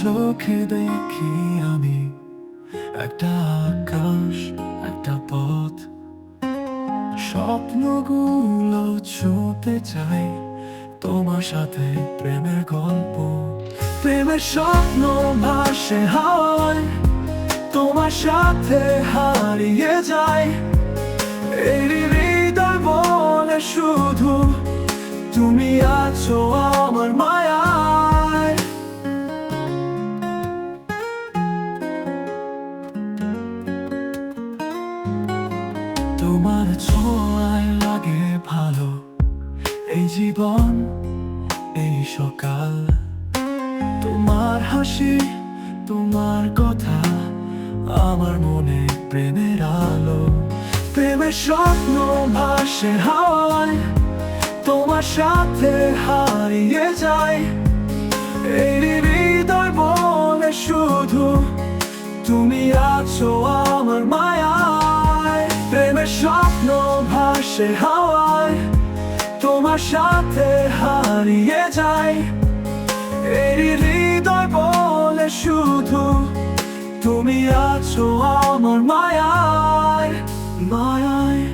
চোখে দেখি আমি একটা আকাশ, একটা পথ। স্বপ্নগুলো ছুঁতে চাই তোমার সাথে প্রেমের গল্প। প্রেমের স্বপ্ন ভাসে হাওয়ায় তোমার সাথে হারিয়ে যায়। এই হৃদয় বলে শুধু তুমি আছো তোমার ছোঁয়ায় লাগে ভালো। এই জীবন, এই সকাল। তোমার হাসি, তোমার কথা, আমার মনে প্রেমের আলো। প্রেমের স্বপ্ন ভাসে হাওয়ায়, তোমার সাথে হারিয়ে যায়। ভাসে হাওয়ায় তোমার সাথে হারিয়ে যায়। এই হৃদয় বলে শুধু তুমি আছো আমার মায়ায় মায়ায়।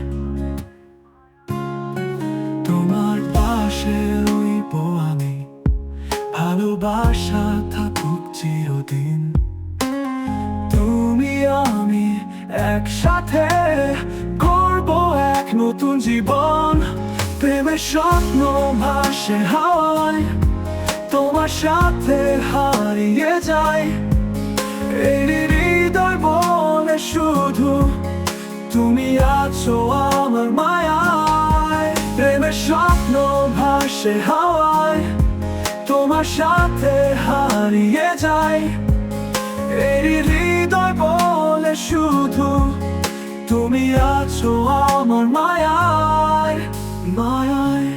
তোমার পাশে রইব আমি, ভালোবাসা থাকুক চিরদিন। তুমি আমি একসাথে নতুন জীবন, প্রেমের স্বপ্ন ভাসে হাওয়ায়, তোমার সাথে হারিয়ে যায়। এই হৃদয় বলে শুধু তুমি আছো আমার মায়ায়, প্রেমের স্বপ্ন ভাসে হাওয়ায়, তোমার সাথে হারিয়ে যায়। এই হৃদয় বলে শুধু তুমি আছো আমার মায়ায় মায়ায়।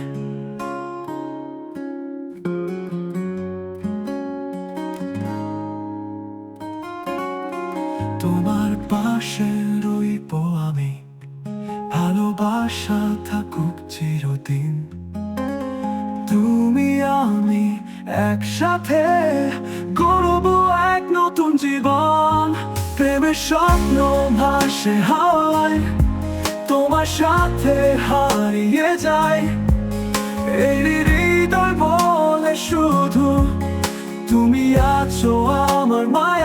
তোমার পাশে রইব আমি, ভালোবাসা থাকুক চিরদিন। তুমি আমি একসাথে করব এক নতুন জীবন, প্রেমের স্বপ্ন ভাসে তোমার সাথে হারিয়ে যায়। এই হৃদয় বলে শুধু তুমি আছো আমার মায়া